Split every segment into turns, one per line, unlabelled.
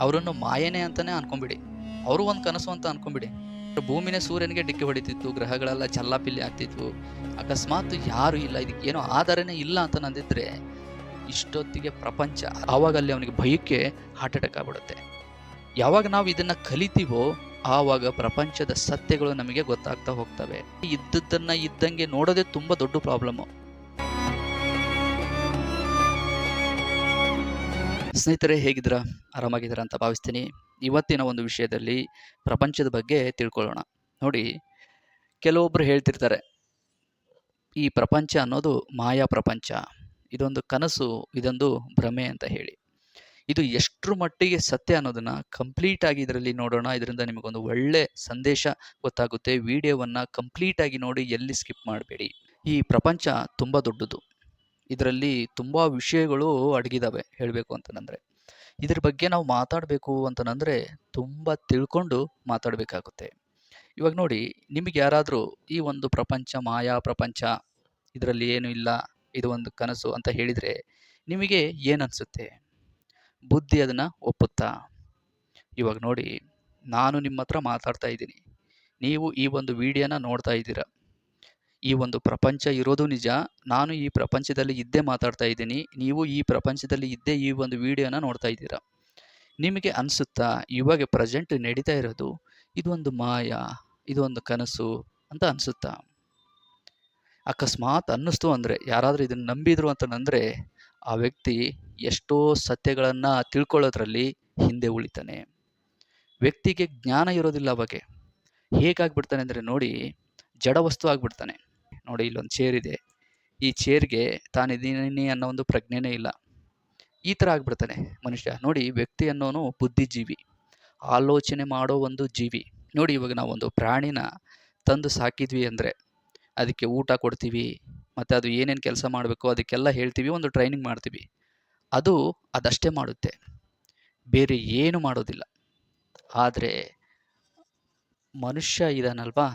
ಅವರನ್ನು ಮಾಯನೇ ಅಂತಾನೆ ಅನ್ಕೊಂಬಿಡಿ. ಅವರು ಒಂದು ಕನಸು ಅಂತ ಅನ್ಕೊಂಬಿಡಿ. ಭೂಮಿನೇ ಸೂರ್ಯನಿಗೆ ಡಿಕ್ಕಿ ಹೊಡಿತಿತ್ತು, ಗ್ರಹಗಳೆಲ್ಲ ಚಲ್ಲಾಪಿಲ್ಲಿ ಆಗ್ತಿತ್ತು ಅಕಸ್ಮಾತ್ ಯಾರು ಇಲ್ಲ, ಇದಕ್ಕೆ ಏನೋ ಆಧಾರನೇ ಇಲ್ಲ ಅಂತ ನಂದಿದ್ರೆ ಇಷ್ಟೊತ್ತಿಗೆ ಪ್ರಪಂಚ ಆವಾಗ ಅಲ್ಲಿ ಅವನಿಗೆ ಭಯಕ್ಕೆ ಹಾರ್ಟ್ ಅಟ್ಯಾಕ್ ಆಗ್ಬಿಡುತ್ತೆ. ಯಾವಾಗ ನಾವು ಇದನ್ನ ಕಲಿತೀವೋ, ಆವಾಗ ಪ್ರಪಂಚದ ಸತ್ಯಗಳು ನಮಗೆ ಗೊತ್ತಾಗ್ತಾ ಹೋಗ್ತವೆ. ಇದ್ದದ್ದನ್ನ ಇದ್ದಂಗೆ ನೋಡೋದೇ ತುಂಬಾ ದೊಡ್ಡ ಪ್ರಾಬ್ಲಮ್ ಸ್ನೇಹಿತರೆ ಹೇಗಿದ್ರ ಆರಾಮಾಗಿದ್ದೀರಾ ಅಂತ ಭಾವಿಸ್ತೀನಿ. ಇವತ್ತಿನ ಒಂದು ವಿಷಯದಲ್ಲಿ ಪ್ರಪಂಚದ ಬಗ್ಗೆ ತಿಳ್ಕೊಳ್ಳೋಣ. ನೋಡಿ ಕೆಲವೊಬ್ಬರು ಹೇಳ್ತಿರ್ತಾರೆ, ಈ ಪ್ರಪಂಚ ಅನ್ನೋದು ಮಾಯಾ ಪ್ರಪಂಚ. ಇದೊಂದು ಕನಸು, ಇದೊಂದು ಭ್ರಮೆ ಅಂತ ಹೇಳಿ. ಇದು ಎಷ್ಟರ ಮಟ್ಟಿಗೆ ಸತ್ಯ ಅನ್ನೋದನ್ನ ಕಂಪ್ಲೀಟ್ ಆಗಿ ಇದರಲ್ಲಿ ನೋಡೋಣ. ಇದರಿಂದ ನಿಮಗೊಂದು ಒಳ್ಳೆ ಸಂದೇಶ ಗೊತ್ತಾಗುತ್ತೆ. ವಿಡಿಯೋವನ್ನ ಕಂಪ್ಲೀಟ್ ಆಗಿ ನೋಡಿ, ಎಲ್ಲಿ ಸ್ಕಿಪ್ ಮಾಡಬೇಡಿ. ಈ ಪ್ರಪಂಚ ತುಂಬಾ ದೊಡ್ಡದು. ಇದರಲ್ಲಿ ತುಂಬ ವಿಷಯಗಳು ಅಡಗಿದಾವೆ ಹೇಳಬೇಕು ಅಂತಂದ್ರೆ. ಇದ್ರ ಬಗ್ಗೆ ನಾವು ಮಾತಾಡಬೇಕು ಅಂತಂದ್ರೆ ತುಂಬ ತಿಳ್ಕೊಂಡು ಮಾತಾಡಬೇಕಾಗುತ್ತೆ. ಇವಾಗ ನೋಡಿ, ನಿಮಗೆ ಯಾರಾದರೂ ಈ ಒಂದು ಪ್ರಪಂಚ, ಮಾಯಾ ಪ್ರಪಂಚ, ಇದರಲ್ಲಿ ಏನು ಇಲ್ಲ, ಇದು ಒಂದು ಕನಸು ಅಂತ ಹೇಳಿದರೆ ನಿಮಗೆ ಏನನ್ಸುತ್ತೆ ಬುದ್ಧಿ ಅದನ್ನು ಒಪ್ಪುತ್ತಾ? ಇವಾಗ ನೋಡಿ, ನಾನು ನಿಮ್ಮ ಹತ್ರ ಮಾತಾಡ್ತಾ ಇದ್ದೀನಿ. ನೀವು ಈ ಒಂದು ವಿಡಿಯೋನ ನೋಡ್ತಾ ಇದ್ದೀರಾ. ಈ ಒಂದು ಪ್ರಪಂಚ ಇರೋದು ನಿಜ. ನಾನು ಈ ಪ್ರಪಂಚದಲ್ಲಿ ಇದ್ದೇ ಮಾತಾಡ್ತಾ ಇದ್ದೀನಿ. ನೀವು ಈ ಪ್ರಪಂಚದಲ್ಲಿ ಇದ್ದೇ ಈ ಒಂದು ವಿಡಿಯೋನ ನೋಡ್ತಾ ಇದ್ದೀರಾ? ನಿಮಗೆ ಅನಿಸುತ್ತಾ ಇವಾಗ ಪ್ರೆಸೆಂಟ್ ನಡೀತಾ ಇರೋದು ಇದೊಂದು ಮಾಯ, ಇದೊಂದು ಕನಸು ಅಂತ ಅನಿಸುತ್ತಾ? ಅಕಸ್ಮಾತ್ ಅನ್ನಿಸ್ತು ಅಂದರೆ, ಯಾರಾದರೂ ಇದನ್ನು ನಂಬಿದ್ರು ಅಂತಂದರೆ ಆ ವ್ಯಕ್ತಿ ಎಷ್ಟೋ ಸತ್ಯಗಳನ್ನು ತಿಳ್ಕೊಳ್ಳೋದ್ರಲ್ಲಿ ಹಿಂದೆ ಉಳಿತಾನೆ. ವ್ಯಕ್ತಿಗೆ ಜ್ಞಾನ ಇರೋದಿಲ್ಲ ಅವಾಗೆ. ಹೇಗಾಗ್ಬಿಡ್ತಾನೆ ಅಂದರೆ ನೋಡಿ ಜಡ ವಸ್ತು ಆಗ್ಬಿಡ್ತಾನೆ. ನೋಡಿ, ಇಲ್ಲೊಂದು ಚೇರ್ ಇದೆ. ಈ ಚೇರ್ಗೆ ತಾನಿದ್ದೀನಿ ಅನ್ನೋ ಒಂದು ಪ್ರಜ್ಞೆನೇ ಇಲ್ಲ. ಈ ಥರ ಆಗ್ಬಿಡ್ತಾನೆ ಮನುಷ್ಯ. ನೋಡಿ, ವ್ಯಕ್ತಿ ಅನ್ನೋನು ಬುದ್ಧಿಜೀವಿ. ಆಲೋಚನೆ ಮಾಡೋ ಒಂದು ಜೀವಿ. ನೋಡಿ, ಇವಾಗ ನಾವು ಒಂದು ಪ್ರಾಣಿನ ತಂದು ಸಾಕಿದ್ವಿ ಅಂದರೆ ಅದಕ್ಕೆ ಊಟ ಕೊಡ್ತೀವಿ, ಮತ್ತು ಅದು ಏನೇನು ಕೆಲಸ ಮಾಡಬೇಕು ಅದಕ್ಕೆಲ್ಲ ಹೇಳ್ತೀವಿ, ಒಂದು ಟ್ರೈನಿಂಗ್ ಮಾಡ್ತೀವಿ. ಅದು ಅದಷ್ಟೇ ಮಾಡುತ್ತೆ. ಬೇರೆ ಏನು ಮಾಡೋದಿಲ್ಲ. ಆದರೆ ಮನುಷ್ಯ ಇದಾನಲ್ವಾ?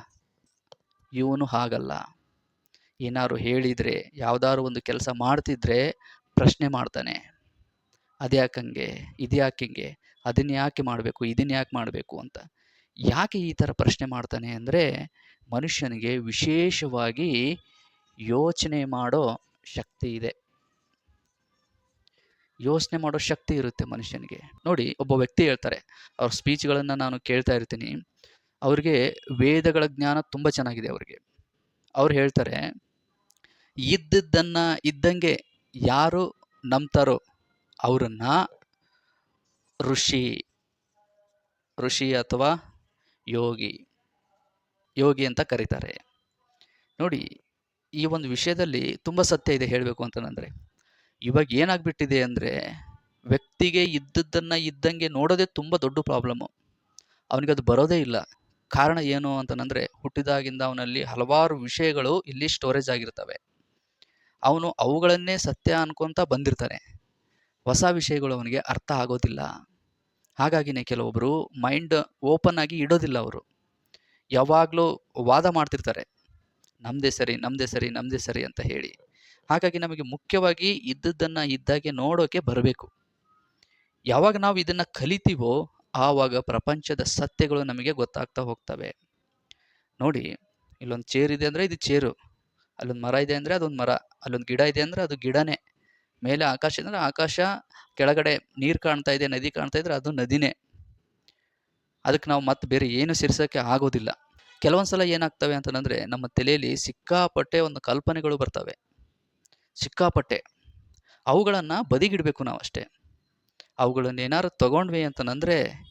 ಇವನು ಹಾಗಲ್ಲ. ಏನಾದ್ರು ಹೇಳಿದರೆ, ಯಾವ್ದಾದ್ರು ಒಂದು ಕೆಲಸ ಮಾಡ್ತಿದ್ರೆ ಪ್ರಶ್ನೆ ಮಾಡ್ತಾನೆ. ಅದ್ಯಾಕಂಗೆ? ಇದ್ಯಾಕಿಂಗೆ? ಅದನ್ನ ಯಾಕೆ ಮಾಡಬೇಕು? ಇದನ್ನ ಯಾಕೆ ಮಾಡಬೇಕು ಅಂತ. ಯಾಕೆ ಈ ಥರ ಪ್ರಶ್ನೆ ಮಾಡ್ತಾನೆ ಅಂದರೆ, ಮನುಷ್ಯನಿಗೆ ವಿಶೇಷವಾಗಿ ಯೋಚನೆ ಮಾಡೋ ಶಕ್ತಿ ಇದೆ. ಯೋಚನೆ ಮಾಡೋ ಶಕ್ತಿ ಇರುತ್ತೆ ಮನುಷ್ಯನಿಗೆ. ನೋಡಿ, ಒಬ್ಬ ವ್ಯಕ್ತಿ ಹೇಳ್ತಾರೆ, ಅವ್ರ ಸ್ಪೀಚ್ಗಳನ್ನು ನಾನು ಕೇಳ್ತಾ ಇರ್ತೀನಿ. ಅವ್ರಿಗೆ ವೇದಗಳ ಜ್ಞಾನ ತುಂಬ ಚೆನ್ನಾಗಿದೆ ಅವ್ರಿಗೆ. ಅವ್ರು ಹೇಳ್ತಾರೆ, ಇದ್ದದ್ದನ್ನ ಇದ್ದಂಗೆ ಯಾರು ನಂಬ್ತಾರೋ ಅವರನ್ನ ಋಷಿ ಋಷಿ ಅಥವಾ ಯೋಗಿ ಯೋಗಿ ಅಂತ ಕರೀತಾರೆ. ನೋಡಿ, ಈ ಒಂದು ವಿಷಯದಲ್ಲಿ ತುಂಬ ಸತ್ಯ ಇದೆ ಹೇಳಬೇಕು ಅಂತಂದರೆ, ಇವಾಗ ಏನಾಗ್ಬಿಟ್ಟಿದೆ ಅಂದರೆ ವ್ಯಕ್ತಿಗೆ ಇದ್ದದ್ದನ್ನು ಇದ್ದಂಗೆ ನೋಡೋದೇ ತುಂಬ ದೊಡ್ಡ ಪ್ರಾಬ್ಲಮ್ಮು ಅದು ಬರೋದೇ ಇಲ್ಲ. ಕಾರಣ ಏನು ಅಂತಂದರೆ ಹುಟ್ಟಿದಾಗಿಂದ ಅವನಲ್ಲಿ ಹಲವಾರು ವಿಷಯಗಳು ಇಲ್ಲಿ ಸ್ಟೋರೇಜ್ ಆಗಿರ್ತವೆ. ಅವನು ಅವುಗಳನ್ನೇ ಸತ್ಯ ಅನ್ಕೊಂತ ಬಂದಿರ್ತಾನೆ. ಹೊಸ ವಿಷಯಗಳು ಅವನಿಗೆ ಅರ್ಥ ಆಗೋದಿಲ್ಲ. ಹಾಗಾಗಿನೇ ಕೆಲವೊಬ್ಬರು ಮೈಂಡ್ ಓಪನ್ ಆಗಿ ಇಡೋದಿಲ್ಲ ಅವರು. ಯಾವಾಗಲೂ ವಾದ ಮಾಡ್ತಿರ್ತಾರೆ. ನಮ್ಮದೇ ಸರಿ ನಮ್ಮದೇ ಸರಿ ನಮ್ಮದೇ ಸರಿ ಅಂತ ಹೇಳಿ. ಹಾಗಾಗಿ ನಮಗೆ ಮುಖ್ಯವಾಗಿ ಇದ್ದದ್ದನ್ನು ಇದ್ದಾಗೆ ನೋಡೋಕೆ ಬರಬೇಕು. ಯಾವಾಗ ನಾವು ಇದನ್ನು ಕಲಿತೀವೋ ಆವಾಗ ಪ್ರಪಂಚದ ಸತ್ಯಗಳು ನಮಗೆ ಗೊತ್ತಾಗ್ತಾ ಹೋಗ್ತವೆ. ನೋಡಿ, ಇಲ್ಲೊಂದು ಚೇರ್ ಇದೆ ಅಂದರೆ ಇದು ಚೇರು. ಅಲ್ಲೊಂದು ಮರ ಇದೆ ಅಂದರೆ ಅದೊಂದು ಮರ. ಅಲ್ಲೊಂದು ಗಿಡ ಇದೆ ಅಂದರೆ ಅದು ಗಿಡನೇ. ಮೇಲೆ ಆಕಾಶ ಅಂದರೆ ಆಕಾಶ, ಕೆಳಗಡೆ ನೀರು ಕಾಣ್ತಾ ಇದೆ, ನದಿ ಕಾಣ್ತಾ ಇದ್ರೆ ಅದು ನದಿನೇ. ಅದಕ್ಕೆ ನಾವು ಮತ್ತೆ ಬೇರೆ ಏನು ಸೇರಿಸೋಕ್ಕೆ ಆಗೋದಿಲ್ಲ. ಕೆಲವೊಂದು ಸಲ ಏನಾಗ್ತವೆ ಅಂತಂದರೆ ನಮ್ಮ ತಲೆಯಲ್ಲಿ ಸಿಕ್ಕಾಪಟ್ಟೆ ಒಂದು ಕಲ್ಪನೆಗಳು ಬರ್ತವೆ. ಸಿಕ್ಕಾಪಟ್ಟೆ. ಅವುಗಳನ್ನು ಬದಿಗಿಡಬೇಕು ನಾವು ಅಷ್ಟೇ ಅವುಗಳನ್ನ ಏನಾದ್ರು ತಗೊಂಡ್ವಿ ಅಂತಂದರೆ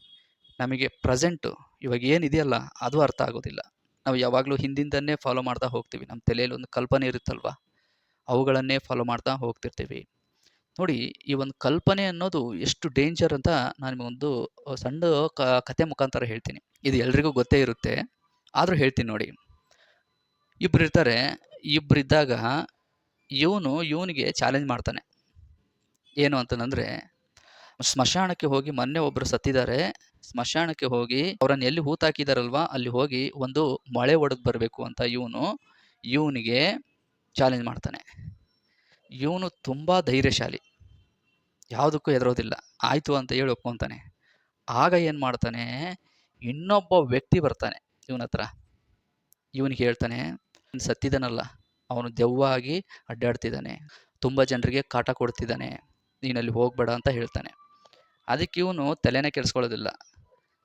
ನಮಗೆ ಪ್ರೆಸೆಂಟು ಇವಾಗ ಏನಿದೆಯಲ್ಲ ಅದು ಅರ್ಥ ಆಗೋದಿಲ್ಲ. ನಾವು ಯಾವಾಗಲೂ ಹಿಂದಿಂದನ್ನೇ ಫಾಲೋ ಮಾಡ್ತಾ ಹೋಗ್ತೀವಿ. ನಮ್ಮ ತಲೆಯಲ್ಲಿ ಒಂದು ಕಲ್ಪನೆ ಇರುತ್ತಲ್ವ? ಅವುಗಳನ್ನೇ ಫಾಲೋ ಮಾಡ್ತಾ ಹೋಗ್ತಿರ್ತೀವಿ. ನೋಡಿ, ಈ ಒಂದು ಕಲ್ಪನೆ ಅನ್ನೋದು ಎಷ್ಟು ಡೇಂಜರ್ ಅಂತ ನಾನು ಒಂದು ಸಣ್ಣ ಕ, ಕತೆ ಮುಖಾಂತರ ಹೇಳ್ತೀನಿ. ಇದು ಎಲ್ರಿಗೂ ಗೊತ್ತೇ ಇರುತ್ತೆ. ಆದರೂ ಹೇಳ್ತೀನಿ ನೋಡಿ. ಇಬ್ಬರು ಇರ್ತಾರೆ. ಇಬ್ಬರು ಇದ್ದಾಗ ಇವನು, ಇವನಿಗೆ ಚಾಲೆಂಜ್ ಮಾಡ್ತಾನೆ. ಏನು ಅಂತಂದರೆ ಸ್ಮಶಾನಕ್ಕೆ ಹೋಗಿ ಮೊನ್ನೆ ಒಬ್ಬರು ಸತ್ತಿದ್ದಾರೆ. ಸ್ಮಶಾನಕ್ಕೆ ಹೋಗಿ ಅವರನ್ನು ಎಲ್ಲಿ ಹೂತಾಕಿದಾರಲ್ವಾ ಅಲ್ಲಿ ಹೋಗಿ ಒಂದು ಮಳೆ ಒಡೆದು ಬರಬೇಕು ಅಂತ ಇವನು, ಇವನಿಗೆ ಚಾಲೆಂಜ್ ಮಾಡ್ತಾನೆ. ಇವನು ತುಂಬ ಧೈರ್ಯಶಾಲಿ. ಯಾವುದಕ್ಕೂ ಹೆದರೋದಿಲ್ಲ. ಆಯಿತು ಅಂತ ಹೇಳಿ ಒಪ್ಕೊತಾನೆ. ಆಗ ಏನು ಮಾಡ್ತಾನೆ? ಇನ್ನೊಬ್ಬ ವ್ಯಕ್ತಿ ಬರ್ತಾನೆ ಇವನ ಹತ್ರ. ಇವನಿಗೆ ಹೇಳ್ತಾನೆ, "ನೀನ್ ಸತ್ತಿದ್ದಾನಲ್ಲ ಅವನು ದೆವ್ವಾಗಿ ಅಡ್ಡಾಡ್ತಿದ್ದಾನೆ. ತುಂಬ ಜನರಿಗೆ ಕಾಟ ಕೊಡ್ತಿದ್ದಾನೆ. ನೀನಲ್ಲಿ ಹೋಗಬೇಡ ಅಂತ ಹೇಳ್ತಾನೆ. ಅದಕ್ಕೆ ಇವನು ತಲೆನೇ ಕೆಡಿಸ್ಕೊಳ್ಳೋದಿಲ್ಲ.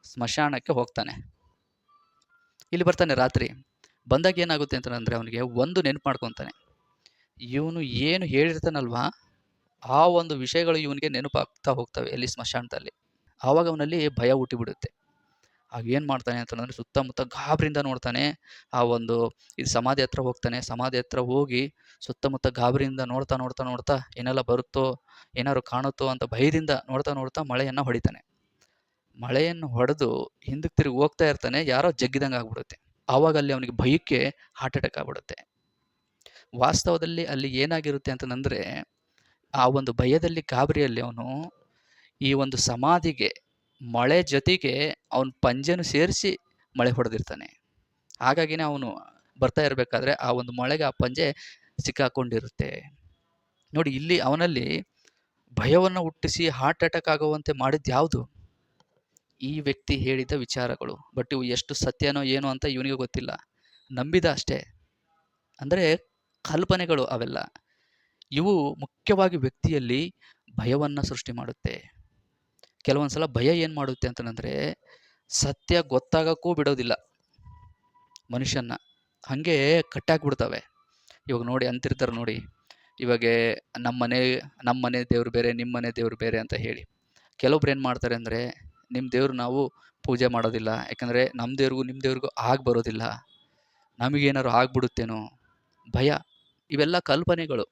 ಸ್ಮಶಾನಕ್ಕೆ ಹೋಗ್ತಾನೆ. ಇಲ್ಲಿ ಬರ್ತಾನೆ ರಾತ್ರಿ. ಬಂದಾಗ ಏನಾಗುತ್ತೆ ಅಂತಂದರೆ ಅವನಿಗೆ ಒಂದು ನೆನಪು ಮಾಡ್ಕೊತಾನೆ. ಇವನು ಏನು ಹೇಳಿರ್ತಾನಲ್ವಾ, ಆ ಒಂದು ವಿಷಯಗಳು ಇವನಿಗೆ ನೆನಪಾಗ್ತಾ ಹೋಗ್ತವೆ ಎಲ್ಲಿ ಸ್ಮಶಾನದಲ್ಲಿ. ಆವಾಗ ಅವನಲ್ಲಿ ಭಯ ಹುಟ್ಟಿಬಿಡುತ್ತೆ. ಆಗ ಏನು ಮಾಡ್ತಾನೆ ಅಂತಂದರೆ ಸುತ್ತಮುತ್ತ ಗಾಬರಿಯಿಂದ ನೋಡ್ತಾನೆ. ಆ ಒಂದು ಇದು ಸಮಾಧಿ ಹತ್ರ ಹೋಗ್ತಾನೆ. ಸಮಾಧಿ ಹತ್ರ ಹೋಗಿ ಸುತ್ತಮುತ್ತ ಗಾಬರಿಯಿಂದ ನೋಡ್ತಾ ನೋಡ್ತಾ ನೋಡ್ತಾ ಏನೆಲ್ಲ ಬರುತ್ತೋ, ಏನಾದ್ರು ಕಾಣುತ್ತೋ ಅಂತ ಭಯದಿಂದ ನೋಡ್ತಾ ನೋಡ್ತಾ ಮಳೆಯನ್ನು ಹೊಡಿತಾನೆ. ಮಳೆಯನ್ನು ಹೊಡೆದು ಹಿಂದಕ್ಕೆ ತಿರುಗಿ ಹೋಗ್ತಾ ಇರ್ತಾನೆ. ಯಾರೋ ಜಗ್ಗಿದಂಗೆ ಆಗ್ಬಿಡುತ್ತೆ. ಆವಾಗ ಅಲ್ಲಿ ಅವನಿಗೆ ಭಯಕ್ಕೆ ಹಾರ್ಟ್ ಅಟ್ಯಾಕ್ ಆಗ್ಬಿಡುತ್ತೆ. ವಾಸ್ತವದಲ್ಲಿ ಅಲ್ಲಿ ಏನಾಗಿರುತ್ತೆ ಅಂತಂದರೆ ಆ ಒಂದು ಭಯದಲ್ಲಿ, ಗಾಬರಿಯಲ್ಲಿ ಅವನು ಈ ಒಂದು ಸಮಾಧಿಗೆ ಮಳೆ ಜೊತೆಗೆ ಅವನು ಪಂಜೆನು ಸೇರಿಸಿ ಮಳೆ ಹೊಡೆದಿರ್ತಾನೆ. ಹಾಗಾಗಿನೇ ಅವನು ಬರ್ತಾ ಇರಬೇಕಾದ್ರೆ ಆ ಒಂದು ಮಳೆಗೆ ಆ ಪಂಜೆ ಸಿಕ್ಕಾಕೊಂಡಿರುತ್ತೆ. ನೋಡಿ, ಇಲ್ಲಿ ಅವನಲ್ಲಿ ಭಯವನ್ನು ಹುಟ್ಟಿಸಿ ಹಾರ್ಟ್ ಅಟ್ಯಾಕ್ ಆಗುವಂತೆ ಮಾಡಿದ್ದು ಯಾವುದು? ಈ ವ್ಯಕ್ತಿ ಹೇಳಿದ ವಿಚಾರಗಳು. ಬಟ್ ಇವು ಎಷ್ಟು ಸತ್ಯನೋ ಏನೋ ಅಂತ ಇವನಿಗೆ ಗೊತ್ತಿಲ್ಲ. ನಂಬಿದ ಅಷ್ಟೇ. ಅಂದರೆ ಕಲ್ಪನೆಗಳು ಅವೆಲ್ಲ. ಇವು ಮುಖ್ಯವಾಗಿ ವ್ಯಕ್ತಿಯಲ್ಲಿ ಭಯವನ್ನು ಸೃಷ್ಟಿ ಮಾಡುತ್ತೆ. ಕೆಲವೊಂದು ಸಲ ಭಯ ಏನು ಮಾಡುತ್ತೆ ಅಂತಂದರೆ ಸತ್ಯ ಗೊತ್ತಾಗೋಕ್ಕೂ ಬಿಡೋದಿಲ್ಲ ಮನುಷ್ಯನ್ನ. ಹಾಗೆ ಕಟ್ಟಾಕ್ಬಿಡ್ತವೆ. ಇವಾಗ ನೋಡಿ ಅಂತಿರ್ತಾರೆ ನೋಡಿ, ಇವಾಗ ನಮ್ಮನೆ ನಮ್ಮನೆ ನಮ್ಮ ಮನೆ ದೇವ್ರು ಬೇರೆ, ನಿಮ್ಮನೆ ದೇವ್ರು ಬೇರೆ ಅಂತ ಹೇಳಿ. ಕೆಲವೊಬ್ರು ಏನು ಮಾಡ್ತಾರೆ ಅಂದರೆ ನಿಮ್ಮ ದೇವ್ರು ನಾವು ಪೂಜೆ ಮಾಡೋದಿಲ್ಲ, ಯಾಕಂದರೆ ನಮ್ಮ ದೇವ್ರಿಗೂ ನಿಮ್ಮ ದೇವ್ರಿಗೂ ಆಗಿ ಬರೋದಿಲ್ಲ. ನಮಗೇನಾದ್ರು ಆಗ್ಬಿಡುತ್ತೇನೋ? ಭಯ. ಇವೆಲ್ಲ ಕಲ್ಪನೆಗಳು.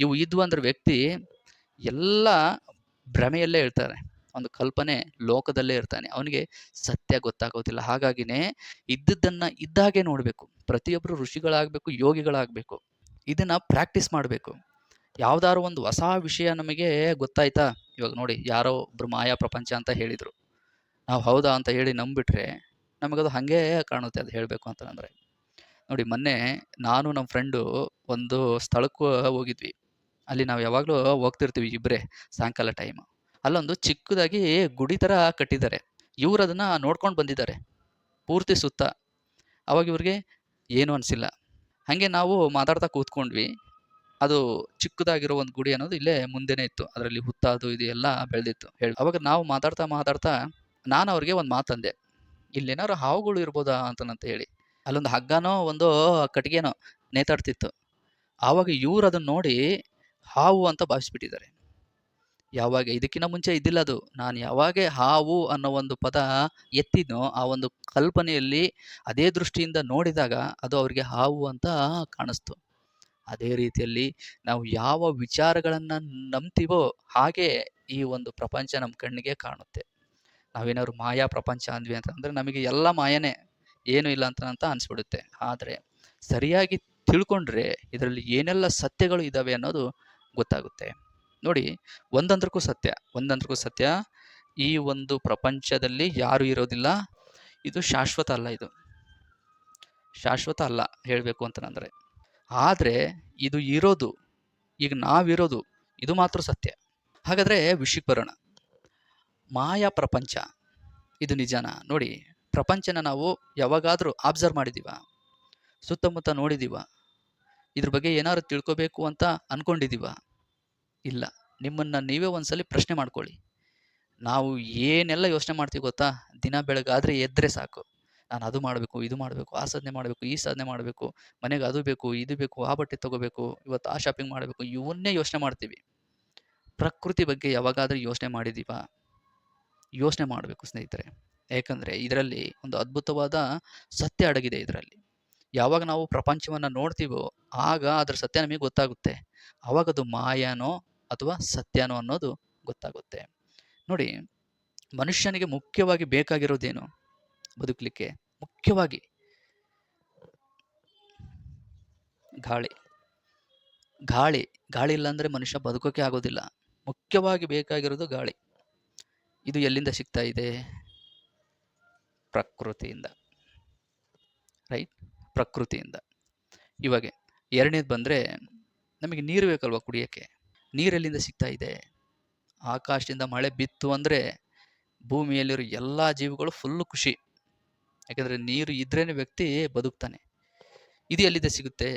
ಇವು ಇದ್ವು ಅಂದ್ರೆ ವ್ಯಕ್ತಿ ಎಲ್ಲ ಭ್ರಮೆಯಲ್ಲೇ ಇರ್ತಾನೆ ಒಂದು ಕಲ್ಪನೆ ಲೋಕದಲ್ಲೇ ಇರ್ತಾನೆ. ಅವನಿಗೆ ಸತ್ಯ ಗೊತ್ತಾಗೋದಿಲ್ಲ. ಹಾಗಾಗಿನೇ ಇದ್ದದ್ದನ್ನು ಇದ್ದಾಗೆ ನೋಡಬೇಕು. ಪ್ರತಿಯೊಬ್ಬರು ಋಷಿಗಳಾಗಬೇಕು, ಯೋಗಿಗಳಾಗಬೇಕು. ಇದನ್ನು ಪ್ರಾಕ್ಟೀಸ್ ಮಾಡಬೇಕು. ಯಾವ್ದಾದ್ರು ಒಂದು ಹೊಸ ವಿಷಯ ನಮಗೆ ಗೊತ್ತಾಯ್ತಾ? ಇವಾಗ ನೋಡಿ, ಯಾರೋ ಒಬ್ರು ಮಾಯಾ ಪ್ರಪಂಚ ಅಂತ ಹೇಳಿದರು. ನಾವು ಹೌದಾ ಅಂತ ಹೇಳಿ ನಂಬಿಟ್ರೆ ನಮಗದು ಹಾಗೇ ಕಾಣುತ್ತೆ ಅದು ಹೇಳಬೇಕು ಅಂತಂದರೆ ನೋಡಿ, ಮೊನ್ನೆ ನಾನು ನಮ್ಮ ಫ್ರೆಂಡು ಒಂದು ಸ್ಥಳಕ್ಕೂ ಹೋಗಿದ್ವಿ. ಅಲ್ಲಿ ನಾವು ಯಾವಾಗಲೂ ಹೋಗ್ತಿರ್ತೀವಿ ಇಬ್ಬರೇ ಸಾಯಂಕಾಲ ಟೈಮು ಅಲ್ಲೊಂದು ಚಿಕ್ಕದಾಗಿ ಗುಡಿ ಥರ ಕಟ್ಟಿದ್ದಾರೆ. ಇವ್ರು ಅದನ್ನು ನೋಡ್ಕೊಂಡು ಬಂದಿದ್ದಾರೆ. ಪೂರ್ತಿ ಸುತ್ತ. ಅವಾಗ ಇವ್ರಿಗೆ ಏನು ಅನಿಸಿಲ್ಲ. ಹಾಗೆ ನಾವು ಮಾತಾಡ್ತಾ ಕೂತ್ಕೊಂಡ್ವಿ. ಅದು ಚಿಕ್ಕದಾಗಿರೋ ಒಂದು ಗುಡಿ ಅನ್ನೋದು ಇಲ್ಲೇ ಮುಂದೆನೇ ಇತ್ತು. ಅದರಲ್ಲಿ ಹುತ್ತ ಅದು ಇದು ಎಲ್ಲ ಬೆಳೆದಿತ್ತು. ಹೇಳಿ. ಅವಾಗ ನಾವು ಮಾತಾಡ್ತಾ ಮಾತಾಡ್ತಾ ನಾನು ಅವ್ರಿಗೆ ಒಂದು ಮಾತಂದೆ ಇಲ್ಲೇನಾದ್ರು ಹಾವುಗಳು ಇರ್ಬೋದಾ ಅಂತನಂತ ಹೇಳಿ. ಅಲ್ಲೊಂದು ಹಗ್ಗನೋ ಒಂದು ಕಟ್ಟಿಗೆನೋ ನೇತಾಡ್ತಿತ್ತು. ಆವಾಗ ಇವ್ರು ಅದನ್ನ ನೋಡಿ ಹಾವು ಅಂತ ಭಾವಿಸ್ಬಿಟ್ಟಿದ್ದಾರೆ. ಯಾವಾಗ? ಇದಕ್ಕಿಂತ ಮುಂಚೆ ಇದ್ದಿಲ್ಲ ಅದು. ನಾನು ಯಾವಾಗ ಹಾವು ಅನ್ನೋ ಒಂದು ಪದ ಎತ್ತಿದ್ನೋ ಆ ಒಂದು ಕಲ್ಪನೆಯಲ್ಲಿ ಅದೇ ದೃಷ್ಟಿಯಿಂದ ನೋಡಿದಾಗ ಅದು ಅವರಿಗೆ ಹಾವು ಅಂತ ಕಾಣಿಸ್ತು. ಅದೇ ರೀತಿಯಲ್ಲಿ ನಾವು ಯಾವ ವಿಚಾರಗಳನ್ನು ನಂಬ್ತೀವೋ ಹಾಗೆ ಈ ಒಂದು ಪ್ರಪಂಚ ನಮ್ಮ ಕಣ್ಣಿಗೆ ಕಾಣುತ್ತೆ. ನಾವೇನಾದ್ರು ಮಾಯಾ ಪ್ರಪಂಚ ಅಂದ್ವಿ ಅಂತಂದರೆ ನಮಗೆ ಎಲ್ಲ ಮಾಯನೇ. ಏನೂ ಇಲ್ಲ ಅಂತ ಅಂತ ಅನಿಸ್ಬಿಡುತ್ತೆ. ಆದರೆ ಸರಿಯಾಗಿ ತಿಳ್ಕೊಂಡ್ರೆ ಇದರಲ್ಲಿ ಏನೆಲ್ಲ ಸತ್ಯಗಳು ಇದ್ದಾವೆ ಅನ್ನೋದು ಗೊತ್ತಾಗುತ್ತೆ. ನೋಡಿ, ಒಂದಂದ್ರಕ್ಕೂ ಸತ್ಯ ಒಂದಂದ್ರಕ್ಕೂ ಸತ್ಯ, ಈ ಒಂದು ಪ್ರಪಂಚದಲ್ಲಿ ಯಾರು ಇರೋದಿಲ್ಲ. ಇದು ಶಾಶ್ವತ ಅಲ್ಲ ಇದು. ಶಾಶ್ವತ ಅಲ್ಲ ಹೇಳಬೇಕು ಅಂತಂದರೆ ಆದರೆ ಇದು ಇರೋದು, ಈಗ ನಾವಿರೋದು, ಇದು ಮಾತ್ರ ಸತ್ಯ. ಹಾಗಾದರೆ ವಿಷಯಕ್ಕೆ ಬರೋಣ. ಮಾಯಾ ಪ್ರಪಂಚ, ಇದು ನಿಜಾನ? ನೋಡಿ, ಪ್ರಪಂಚನ ನಾವು ಯಾವಾಗಾದರೂ ಅಬ್ಸರ್ವ್ ಮಾಡಿದ್ದೀವ ಸುತ್ತಮುತ್ತ ನೋಡಿದ್ದೀವ ಇದ್ರ ಬಗ್ಗೆ ಏನಾದ್ರು ತಿಳ್ಕೊಬೇಕು ಅಂತ ಅಂದ್ಕೊಂಡಿದ್ದೀವ ಇಲ್ಲ. ನಿಮ್ಮನ್ನು ನೀವೇ ಒಂದ್ಸಲಿ ಪ್ರಶ್ನೆ ಮಾಡ್ಕೊಳ್ಳಿ. ನಾವು ಏನೆಲ್ಲ ಯೋಚನೆ ಮಾಡ್ತೀವಿ ಗೊತ್ತಾ? ದಿನ ಬೆಳಗಾದರೆ ಎದ್ದರೆ ಸಾಕು. ನಾನು ಅದು ಮಾಡಬೇಕು, ಇದು ಮಾಡಬೇಕು, ಆ ಸಾಧನೆ ಮಾಡಬೇಕು, ಈ ಸಾಧನೆ ಮಾಡಬೇಕು, ಮನೆಗೆ ಅದು ಬೇಕು, ಇದು ಬೇಕು, ಆ ಬಟ್ಟೆ ತಗೋಬೇಕು, ಇವತ್ತು ಆ ಶಾಪಿಂಗ್ ಮಾಡಬೇಕು, ಇವನ್ನೇ ಯೋಚನೆ ಮಾಡ್ತೀವಿ. ಪ್ರಕೃತಿ ಬಗ್ಗೆ ಯಾವಾಗಾದರೂ ಯೋಚನೆ ಮಾಡಿದ್ದೀವಾ ಯೋಚನೆ ಮಾಡಬೇಕು ಸ್ನೇಹಿತರೆ. ಯಾಕಂದರೆ ಇದರಲ್ಲಿ ಒಂದು ಅದ್ಭುತವಾದ ಸತ್ಯ ಅಡಗಿದೆ ಇದರಲ್ಲಿ. ಯಾವಾಗ ನಾವು ಪ್ರಪಂಚವನ್ನು ನೋಡ್ತೀವೋ ಆಗ ಅದರ ಸತ್ಯ ನಮಗೆ ಗೊತ್ತಾಗುತ್ತೆ. ಆವಾಗ ಅದು ಮಾಯಾನೋ ಅಥವಾ ಸತ್ಯನೋ ಅನ್ನೋದು ಗೊತ್ತಾಗುತ್ತೆ. ನೋಡಿ, ಮನುಷ್ಯನಿಗೆ ಮುಖ್ಯವಾಗಿ ಬೇಕಾಗಿರೋದೇನು? ಬದುಕಲಿಕ್ಕೆ ಮುಖ್ಯವಾಗಿ ಗಾಳಿ. ಗಾಳಿ ಗಾಳಿ ಇಲ್ಲಾಂದರೆ ಮನುಷ್ಯ ಬದುಕೋಕೆ ಆಗೋದಿಲ್ಲ. ಮುಖ್ಯವಾಗಿ ಬೇಕಾಗಿರೋದು ಗಾಳಿ. ಇದು ಎಲ್ಲಿಂದ ಸಿಗ್ತಾ ಇದೆ? ಪ್ರಕೃತಿಯಿಂದ. ರೈಟ್? ಪ್ರಕೃತಿಯಿಂದ. ಇವಾಗ ಎರಡನೇದು ಬಂದರೆ ನಮಗೆ ನೀರು ಬೇಕಲ್ವ ಕುಡಿಯೋಕ್ಕೆ? ನೀರೆಲ್ಲಿಂದ ಸಿಗ್ತಾ ಇದೆ? ಆಕಾಶದಿಂದ ಮಳೆ ಬಿತ್ತು ಅಂದರೆ ಭೂಮಿಯಲ್ಲಿರೋ ಎಲ್ಲ ಜೀವಿಗಳು ಫುಲ್ಲು ಖುಷಿ. ಯಾಕಂದರೆ ನೀರು ಇದ್ರೇ ವ್ಯಕ್ತಿ ಬದುಕ್ತಾನೆ. ಇದು ಎಲ್ಲಿದೆ ಸಿಗುತ್ತೆ?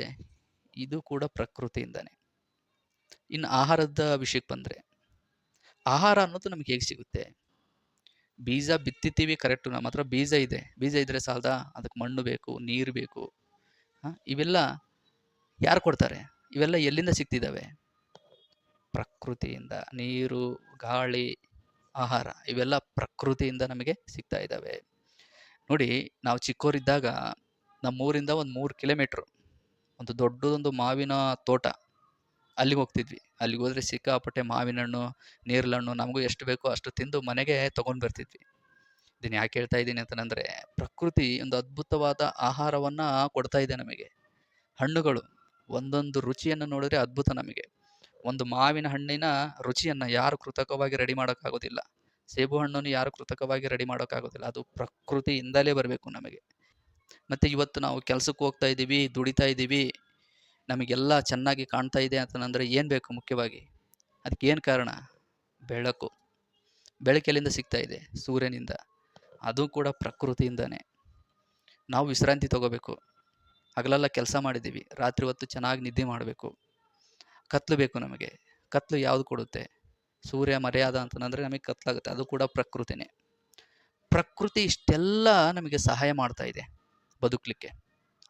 ಇದು ಕೂಡ ಪ್ರಕೃತಿಯಿಂದನೇ. ಇನ್ನು ಆಹಾರದ ವಿಷಯಕ್ಕೆ ಬಂದರೆ, ಆಹಾರ ಅನ್ನೋದು ನಮಗೆ ಹೇಗೆ ಸಿಗುತ್ತೆ? ಬೀಜ ಬಿತ್ತಿತೀವಿ ಕರೆಕ್ಟು ನಮ್ಮ ಹತ್ರ ಬೀಜ ಇದೆ. ಬೀಜ ಇದ್ರೆ ಸಾಲದ? ಅದಕ್ಕೆ ಮಣ್ಣು ಬೇಕು, ನೀರು ಬೇಕು. ಇವೆಲ್ಲ ಯಾರು ಕೊಡ್ತಾರೆ? ಇವೆಲ್ಲ ಎಲ್ಲಿಂದ ಸಿಗ್ತಿದ್ದಾವೆ? ಪ್ರಕೃತಿಯಿಂದ. ನೀರು, ಗಾಳಿ, ಆಹಾರ, ಇವೆಲ್ಲ ಪ್ರಕೃತಿಯಿಂದ ನಮಗೆ ಸಿಗ್ತಾ ಇದ್ದಾವೆ. ನೋಡಿ, ನಾವು ಚಿಕ್ಕವರಿದ್ದಾಗ ನಮ್ಮೂರಿಂದ ಒಂದು ಮೂರು ಕಿಲೋಮೀಟ್ರು. ಒಂದು ದೊಡ್ಡದೊಂದು ಮಾವಿನ ತೋಟ. ಅಲ್ಲಿಗೆ ಹೋಗ್ತಿದ್ವಿ. ಅಲ್ಲಿಗೆ ಹೋದ್ರೆ ಸಿಕ್ಕಾಪಟ್ಟೆ ಮಾವಿನ ಹಣ್ಣು ನೇರಳೆ ನಮಗೂ ಎಷ್ಟು ಬೇಕೋ ಅಷ್ಟು ತಿಂದು ಮನೆಗೆ ತೊಗೊಂಡು ಬರ್ತಿದ್ವಿ. ಇದನ್ನು ಯಾಕೆ ಹೇಳ್ತಾ ಇದ್ದೀನಿ ಅಂತಂದ್ರೆ ಪ್ರಕೃತಿ ಒಂದು ಅದ್ಭುತವಾದ ಆಹಾರವನ್ನು ಕೊಡ್ತಾ ಇದೆ ನಮಗೆ. ಹಣ್ಣುಗಳು, ಒಂದೊಂದು ರುಚಿಯನ್ನು ನೋಡಿದ್ರೆ ಅದ್ಭುತ ನಮಗೆ. ಒಂದು ಮಾವಿನ ಹಣ್ಣಿನ ರುಚಿಯನ್ನು ಯಾರು ಕೃತಕವಾಗಿ ರೆಡಿ ಮಾಡೋಕ್ಕಾಗೋದಿಲ್ಲ. ಸೇಬು ಹಣ್ಣನ್ನು ಯಾರು ಕೃತಕವಾಗಿ ರೆಡಿ ಮಾಡೋಕ್ಕಾಗೋದಿಲ್ಲ. ಅದು ಪ್ರಕೃತಿಯಿಂದಲೇ ಬರಬೇಕು ನಮಗೆ. ಮತ್ತು ಇವತ್ತು ನಾವು ಕೆಲಸಕ್ಕೆ ಹೋಗ್ತಾ ಇದ್ದೀವಿ ದುಡಿತಾ ಇದ್ದೀವಿ ನಮಗೆಲ್ಲ ಚೆನ್ನಾಗಿ ಕಾಣ್ತಾ ಇದೆ ಅಂತಂದರೆ ಏನು ಬೇಕು ಮುಖ್ಯವಾಗಿ? ಅದಕ್ಕೆ ಏನು ಕಾರಣ? ಬೆಳಕು. ಬೆಳಕೆಲ್ಲಿಂದ ಸಿಗ್ತಾ ಇದೆ, ಸೂರ್ಯನಿಂದ. ಅದು ಕೂಡ ಪ್ರಕೃತಿಯಿಂದನೇ. ನಾವು ವಿಶ್ರಾಂತಿ ತಗೋಬೇಕು. ಹಗಲೆಲ್ಲ ಕೆಲಸ ಮಾಡಿದ್ದೀವಿ. ರಾತ್ರಿ ಹೊತ್ತು ಚೆನ್ನಾಗಿ ನಿದ್ದೆ ಮಾಡಬೇಕು. ಕತ್ಲು ಬೇಕು ನಮಗೆ. ಕತ್ಲು ಯಾವುದು ಕೊಡುತ್ತೆ? ಸೂರ್ಯ ಮರ್ಯಾದ ಅಂತಂದರೆ ನಮಗೆ ಕತ್ಲಾಗುತ್ತೆ. ಅದು ಕೂಡ ಪ್ರಕೃತಿನೇ. ಪ್ರಕೃತಿ ಇಷ್ಟೆಲ್ಲ ನಮಗೆ ಸಹಾಯ ಮಾಡ್ತಾ ಇದೆ ಬದುಕಲಿಕ್ಕೆ.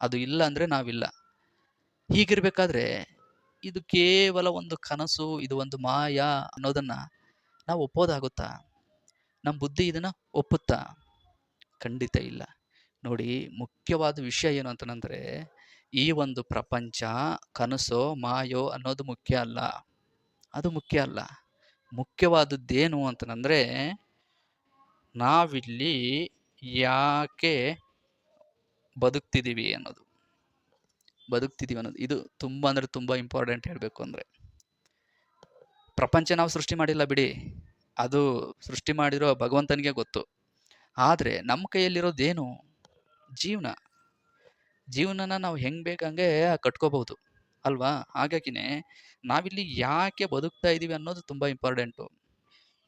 ಅದು ಇಲ್ಲ ಅಂದರೆ ನಾವಿಲ್ಲ. ಹೀಗಿರಬೇಕಾದ್ರೆ ಇದು ಕೇವಲ ಒಂದು ಕನಸು, ಇದು ಒಂದು ಮಾಯಾ ಅನ್ನೋದನ್ನು ನಾವು ಒಪ್ಪೋದಾಗುತ್ತಾ? ನಮ್ಮ ಬುದ್ಧಿ ಇದನ್ನು ಒಪ್ಪುತ್ತಾ? ಖಂಡಿತ ಇಲ್ಲ. ನೋಡಿ, ಮುಖ್ಯವಾದ ವಿಷಯ ಏನು ಅಂತಂದರೆ, ಈ ಒಂದು ಪ್ರಪಂಚ ಕನಸೋ, ಮಾಯೋ ಅನ್ನೋದು ಮುಖ್ಯ ಅಲ್ಲ. ಅದು ಮುಖ್ಯ ಅಲ್ಲ. ಮುಖ್ಯವಾದದ್ದೇನು ಅಂತಂದರೆ, ನಾವಿಲ್ಲಿ ಯಾಕೆ ಬದುಕ್ತಿದ್ದೀವಿ ಅನ್ನೋದು. ಬದುಕ್ತಿದ್ದೀವಿ ಅನ್ನೋದು. ಇದು ತುಂಬ ಅಂದರೆ ತುಂಬ ಇಂಪಾರ್ಟೆಂಟ್ ಹೇಳಬೇಕು ಅಂದರೆ. ಪ್ರಪಂಚ ನಾವು ಸೃಷ್ಟಿ ಮಾಡಿಲ್ಲ ಬಿಡಿ. ಅದು ಸೃಷ್ಟಿ ಮಾಡಿರೋ ಭಗವಂತನಿಗೆ ಗೊತ್ತು. ಆದರೆ ನಮ್ಮ ಕೈಯಲ್ಲಿರೋದೇನು? ಜೀವನ. ಜೀವನನ ನಾವು ಹೆಂಗೆ ಬೇಕಂಗೆ ಕಟ್ಕೋಬಹುದು. ಅಲ್ವಾ? ಹಾಗಾಗಿನೇ ನಾವಿಲ್ಲಿ ಯಾಕೆ ಬದುಕ್ತಾ ಇದ್ದೀವಿ ಅನ್ನೋದು ತುಂಬ ಇಂಪಾರ್ಟೆಂಟು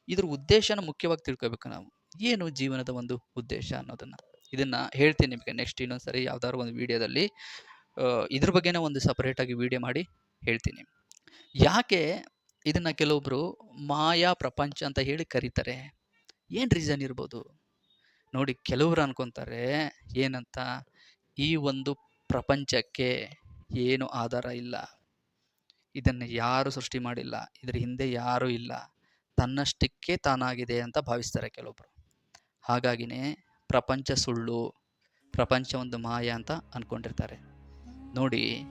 ಇದ್ರ ಉದ್ದೇಶನ ಮುಖ್ಯವಾಗಿ ತಿಳ್ಕೊಬೇಕು ನಾವು. ಏನು ಜೀವನದ ಒಂದು ಉದ್ದೇಶ ಅನ್ನೋದನ್ನು. ಇದನ್ನು ಹೇಳ್ತೀನಿ ನಿಮಗೆ ನೆಕ್ಸ್ಟ್ ಇನ್ನೊಂದು ಸರಿ ಯಾವ್ದಾದ್ರು ಒಂದು ವಿಡಿಯೋದಲ್ಲಿ ಇದ್ರ ಬಗ್ಗೆನೇ ಒಂದು ಸಪ್ರೇಟಾಗಿ ವಿಡಿಯೋ ಮಾಡಿ ಹೇಳ್ತೀನಿ. ಯಾಕೆ ಇದನ್ನು ಕೆಲವೊಬ್ಬರು ಮಾಯಾ ಪ್ರಪಂಚ ಅಂತ ಹೇಳಿ ಕರೀತಾರೆ? ಏನು ರೀಸನ್ ಇರ್ಬೋದು? ನೋಡಿ, ಕೆಲವರು ಅನ್ಕೊತಾರೆ ಏನಂತ, ಈ ಒಂದು ಪ್ರಪಂಚಕ್ಕೆ ಏನು ಆಧಾರ ಇಲ್ಲ. ಇದನ್ನು ಯಾರು ಸೃಷ್ಟಿ ಮಾಡಿಲ್ಲ? ಇದರ ಹಿಂದೆ ಯಾರೂ ಇಲ್ಲ? ತನ್ನಷ್ಟಕ್ಕೆ ತಾನಾಗಿದೆ ಅಂತ ಭಾವಿಸ್ತಾರೆ ಕೆಲವೊಬ್ಬರು ಹಾಗಾಗಿನೇ ಪ್ರಪಂಚ ಸುಳ್ಳು, ಪ್ರಪಂಚ ಒಂದು ಮಾಯ ಅಂತ ಅಂದ್ಕೊಂಡಿರ್ತಾರೆ ನೋಡಿ,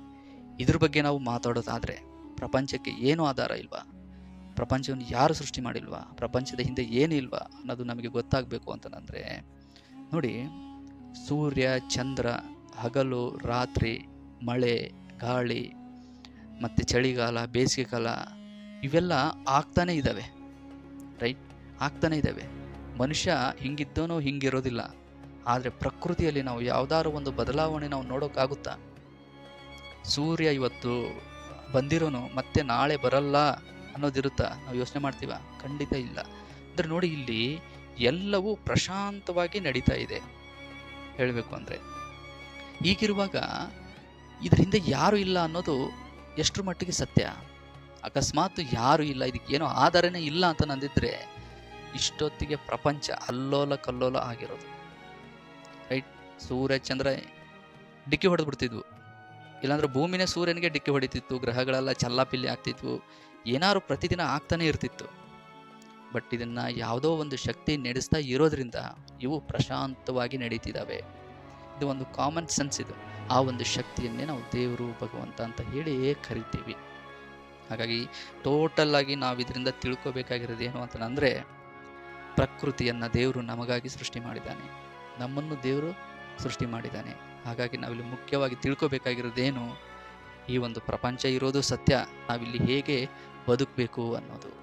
ಇದ್ರ ಬಗ್ಗೆ ನಾವು ಮಾತಾಡೋದಾದರೆ ಪ್ರಪಂಚಕ್ಕೆ ಏನೂ ಆಧಾರ ಇಲ್ವಾ? ಪ್ರಪಂಚವನ್ನು ಯಾರು ಸೃಷ್ಟಿ ಮಾಡಿಲ್ವಾ? ಪ್ರಪಂಚದ ಹಿಂದೆ ಏನಿಲ್ವಾ ಅನ್ನೋದು ನಮಗೆ ಗೊತ್ತಾಗಬೇಕು ಅಂತಂದರೆ, ನೋಡಿ, ಸೂರ್ಯ, ಚಂದ್ರ, ಹಗಲು, ರಾತ್ರಿ, ಮಳೆ, ಗಾಳಿ, ಮತ್ತು ಚಳಿಗಾಲ ಬೇಸಿಗೆಗಾಲ ಇವೆಲ್ಲ ಆಗ್ತಾನೇ ಇದ್ದಾವೆ ರೈಟ್ ಆಗ್ತಾನೇ ಇದ್ದಾವೆ. ಮನುಷ್ಯ ಹಿಂಗಿದ್ದೋನೋ ಹಿಂಗಿರೋದಿಲ್ಲ. ಆದರೆ ಪ್ರಕೃತಿಯಲ್ಲಿ ನಾವು ಯಾವುದಾದ್ರು ಒಂದು ಬದಲಾವಣೆ ನಾವು ನೋಡೋಕ್ಕಾಗುತ್ತಾ? ಸೂರ್ಯ ಇವತ್ತು ಬಂದಿರೋನು, ಮತ್ತೆ ನಾಳೆ ಬರಲ್ಲ ಅನ್ನೋದಿರುತ್ತಾ. ನಾವು ಯೋಚನೆ ಮಾಡ್ತೀವ? ಖಂಡಿತ ಇಲ್ಲ. ಅಂದರೆ ನೋಡಿ ಇಲ್ಲಿ ಎಲ್ಲವೂ ಪ್ರಶಾಂತವಾಗಿ ನಡೀತಾ ಇದೆ. ಹೇಳಬೇಕು ಅಂದರೆ. ಹೀಗಿರುವಾಗ ಇದ್ರ ಹಿಂದೆ ಯಾರು ಇಲ್ಲ ಅನ್ನೋದು ಎಷ್ಟರ ಮಟ್ಟಿಗೆ ಸತ್ಯ? ಅಕಸ್ಮಾತ್ ಯಾರು ಇಲ್ಲ, ಇದಕ್ಕೆ ಏನೋ ಆಧಾರನೇ ಇಲ್ಲ ಅಂತ ನಂದಿದ್ರೆ ಇಷ್ಟೊತ್ತಿಗೆ ಪ್ರಪಂಚ ಅಲ್ಲೋಲ ಕಲ್ಲೋಲ ಆಗಿರೋದು. ರೈಟ್? ಸೂರ್ಯ, ಚಂದ್ರ, ಡಿಕ್ಕಿ ಹೊಡೆದು ಬಿಡ್ತಿದ್ವು ಇಲ್ಲಾಂದ್ರೆ ಭೂಮಿನೇ ಸೂರ್ಯನಿಗೆ ಡಿಕ್ಕಿ ಹೊಡಿತಿತ್ತು, ಗ್ರಹಗಳೆಲ್ಲ ಚಲ್ಲಾಪಿಲ್ಲಿ ಆಗ್ತಿತ್ತು ಏನಾದ್ರು ಪ್ರತಿದಿನ ಆಗ್ತಾನೆ ಇರ್ತಿತ್ತು. ಬಟ್ ಇದನ್ನ ಯಾವುದೋ ಒಂದು ಶಕ್ತಿ ನಡೆಸ್ತಾ ಇರೋದ್ರಿಂದ ಇವು ಪ್ರಶಾಂತವಾಗಿ ನಡೀತಿದ್ದಾವೆ ಇದು ಒಂದು ಕಾಮನ್ ಸೆನ್ಸ್ ಇದು. ಆ ಒಂದು ಶಕ್ತಿಯನ್ನೇ ನಾವು ದೇವರು, ಭಗವಂತ ಅಂತ ಹೇಳಿ ಕರಿತೀವಿ. ಹಾಗಾಗಿ ಟೋಟಲ್ ಆಗಿ ನಾವು ಇದರಿಂದ ತಿಳ್ಕೋಬೇಕಾಗಿರೋದು ಏನು ಅಂತಂದರೆ ಪ್ರಕೃತಿಯನ್ನು ದೇವರು ನಮಗಾಗಿ ಸೃಷ್ಟಿ ಮಾಡಿದ್ದಾನೆ. ನಮ್ಮನ್ನು ದೇವರು ಸೃಷ್ಟಿ ಮಾಡಿದ್ದಾನೆ. ಹಾಗಾಗಿ ನಾವಿಲ್ಲಿ ಮುಖ್ಯವಾಗಿ ತಿಳ್ಕೊಬೇಕಾಗಿರೋದೇನು ಈ ಒಂದು ಪ್ರಪಂಚ ಇರೋದು ಸತ್ಯ. ನಾವಿಲ್ಲಿ ಹೇಗೆ ಬದುಕಬೇಕು ಅನ್ನೋದು.